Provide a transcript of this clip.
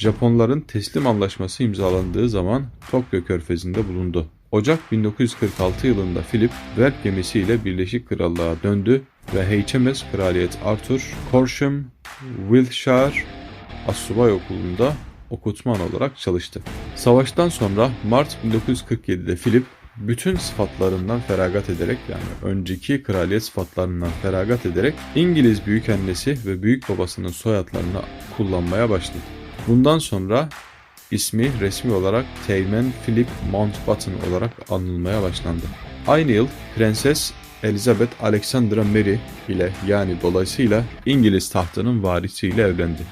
Japonların teslim anlaşması imzalandığı zaman Tokyo Körfezi'nde bulundu. Ocak 1946 yılında Philip Verk gemisiyle Birleşik Krallığa döndü ve HMS Kraliyet Arthur, Corsham, Wiltshire Assubay Okulu'nda okutman olarak çalıştı. Savaştan sonra Mart 1947'de Philip bütün sıfatlarından feragat ederek yani önceki kraliyet sıfatlarından feragat ederek İngiliz büyükannesi ve büyük babasının soyadlarını kullanmaya başladı. Bundan sonra ismi resmi olarak Teğmen Philip Mountbatten olarak anılmaya başlandı. Aynı yıl Prenses Elizabeth Alexandra Mary ile yani dolayısıyla İngiliz tahtının varisiyle evlendi.